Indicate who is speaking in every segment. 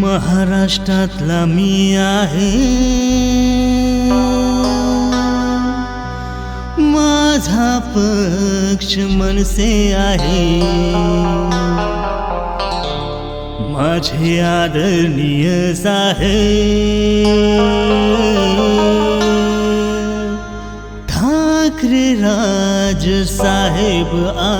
Speaker 1: महाराष्ट्रातला मी आहे. माझा पक्ष मनसे आहे. माझे आदरणीय साहेब आहेत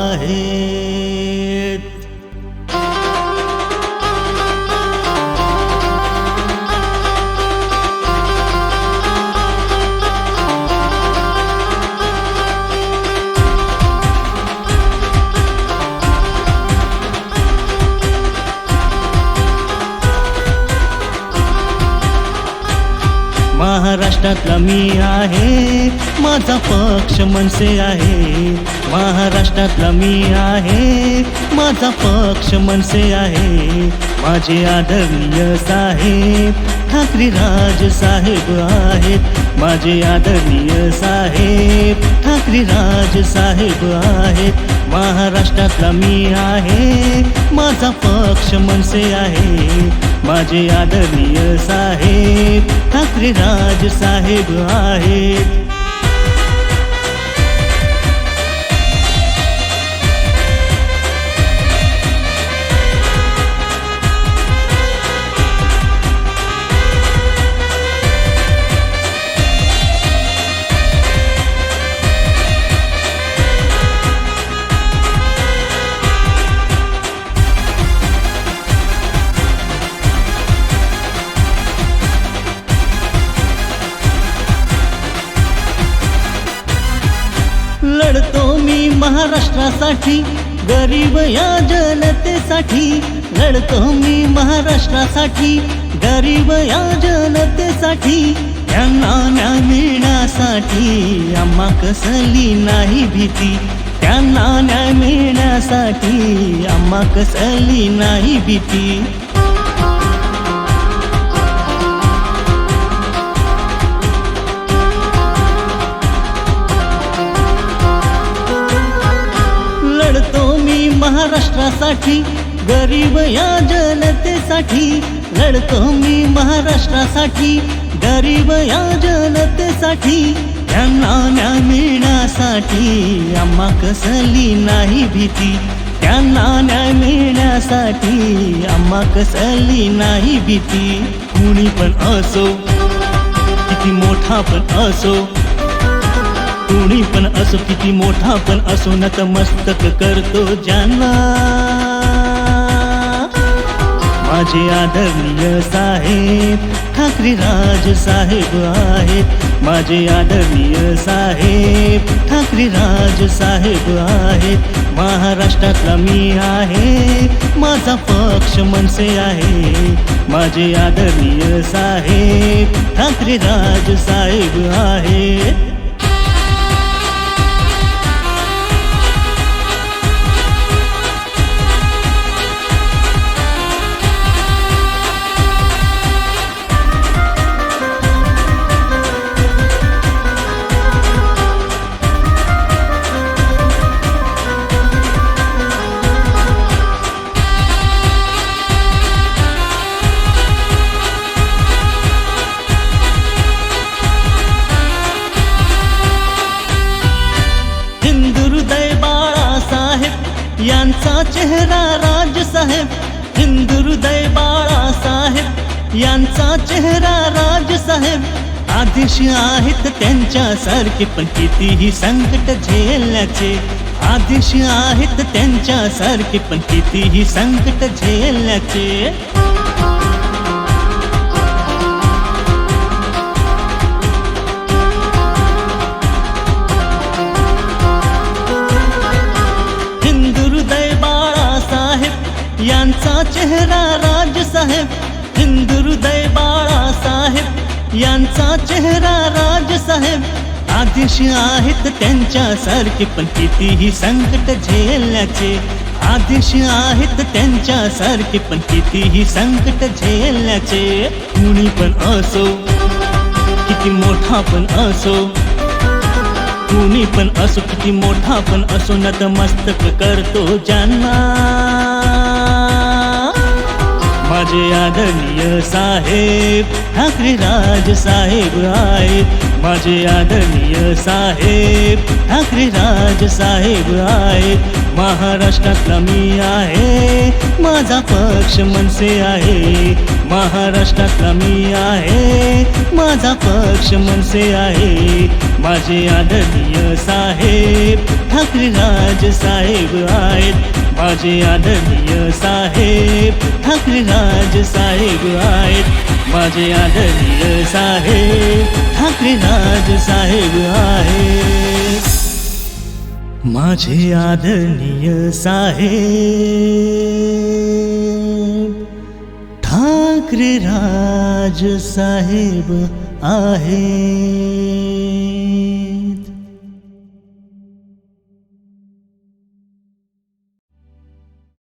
Speaker 1: महाराष्ट्रातला मी आहे. माझा पक्ष मनसे आहे. महाराष्ट्रातला मी आहे. माझा पक्ष मनसे आहे. माझे आदरणीय साहेब ठाकरे राज साहेब आहेत. माझे आदरणीय साहेब ठाकरे राज साहेब आहेत. महाराष्ट्रातला मी आहे. माझा पक्ष मनसे आहे. माझे आदरणीय साहेब राज साहेब आहेत लढतो मी महाराष्ट्रासाठी गरीब या जनतेसाठी. लढतो मी महाराष्ट्रासाठी गरीब या जनतेसाठी. त्यांना न्याय मिळण्यासाठी आम्हा कसली नाही भीती. त्यांना न्याय मिळण्यासाठी आम्हा कसली नाही भीती. महाराष्ट्रासाठी गरीब या जनतेसाठी लढतो मी महाराष्ट्रासाठी गरीब या जनतेसाठी त्यांना न्याय मिळण्यासाठी आम्हा कसली नाही भीती त्यांना न्याय मिळण्यासाठी आम्हा कसली नाही भीती. कुणी पण असो किती मोठा पण असो कुणी पण असो किती मोठा पण असो नतमस्तक करतो ज्यांना. माझे आदरणीय साहेब ठाकरे राज साहेब आहेत. माझे आदरणीय साहेब ठाकरे राज साहेब आहेत. महाराष्ट्रातला मी आहे माझा पक्ष मनसे आहे. माझे आदरणीय साहेब ठाकरे राज साहेब आहेत. चेहरा राज साहेब हिंदू हृदय बाळासाहेब यांचा चेहरा राज साहेब. आदेश आहेत त्यांच्यासारखे पण कितीही संकट झेलण्याचे. आदेश आहेत त्यांच्यासारखे पण कितीही संकट झेलण्याचे. चेहरा राजसाहेब हिंदू हृदय बाळासाहेब यांचा चेहरा राजसाहेब आदेश आहेत त्यांच्यासारखे पण कितीही संकट झेलण्याचे, आदेश आहेत त्यांच्यासारखे पण कितीही संकट झेलण्याचे, कुणी पण असो, किती मोठा पण असो, कुणी पण असो, किती मोठा पण असो, नतमस्तक करतो ज्यांना. माझे आदरणीय साहेब ठाकरे राज साहेब आहेत माझे आदरणीय साहेब ठाकरे राज साहेब आहेत महाराष्ट्रातला मी आहे माझा पक्ष मनसे आहे. महाराष्ट्रातला मी आहे माझा पक्ष मनसे आहे. माझे आदरणीय साहेब ठाकरे राज साहेब आहेत. माझे आदरणीय साहेब ठाकरे राज साहेब आहेत. माझे आदरणीय साहेब ठाकरे राज साहेब आहेत. माझे आदरणीय साहेब ठाकरे राज साहेब आहे